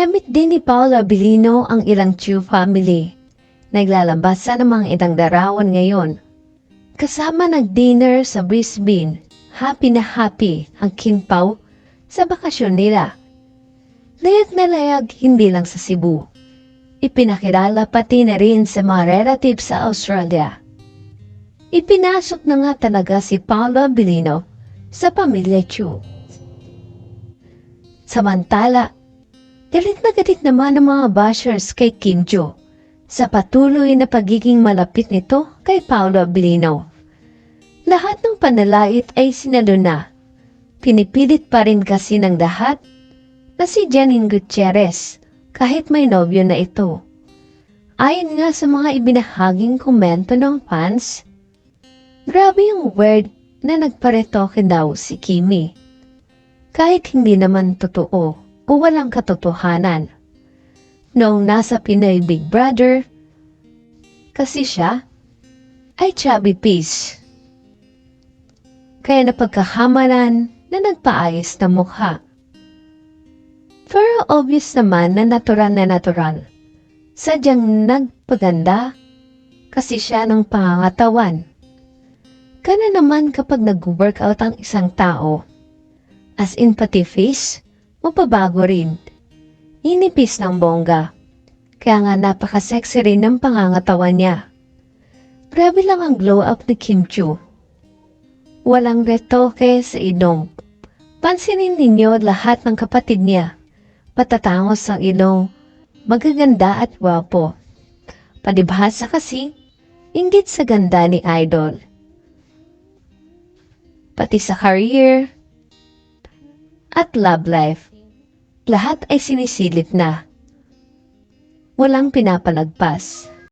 Namit din ni Paula Abilino ang ilang Chu family. Naglalabasan ng mga itang darawan ngayon. Kasama nag-dinner sa Brisbane, happy na happy ang Kim Pao sa bakasyon nila. Layag na layag hindi lang sa Cebu. Ipinakilala pati na rin sa mga relatives sa Australia. Ipinasok na nga talaga si Paula Abilino sa pamilya Chu. Samantala, galit na galit naman ang mga bashers kay Kim Jo sa patuloy na pagiging malapit nito kay Paolo Abilino. Lahat ng panalait ay sinalo na. Pinipilit pa rin kasi ng lahat na si Janine Gutierrez kahit may nobyo na ito. Ayon nga sa mga ibinahaging komento ng fans, grabe yung word na nagparetoke daw si Kimi kahit hindi naman totoo o walang katotohanan. Noong nasa Pinoy Big Brother, kasi siya ay chubby piece. Kaya napagkahamalan na nagpaayos na mukha. Pero obvious naman na natural na natural. Sadyang nagpaganda kasi siya ng pangangatawan. Kana naman kapag nag-workout ang isang tao, As in pati face, mapabago rin. Inipis ng bongga. Kaya nga napaka-sexy rin ng pangangatawan niya. Grabe lang ang glow up ni Kim Chu. Walang retoke sa ilong. Pansinin ninyo lahat ng kapatid niya. Patatangos ang ilong, magaganda at wapo. Palibhasa kasi, inggit sa ganda ni Idol. Pati sa career, at love life. Lahat ay sinisilip na. Walang pinapalagpas.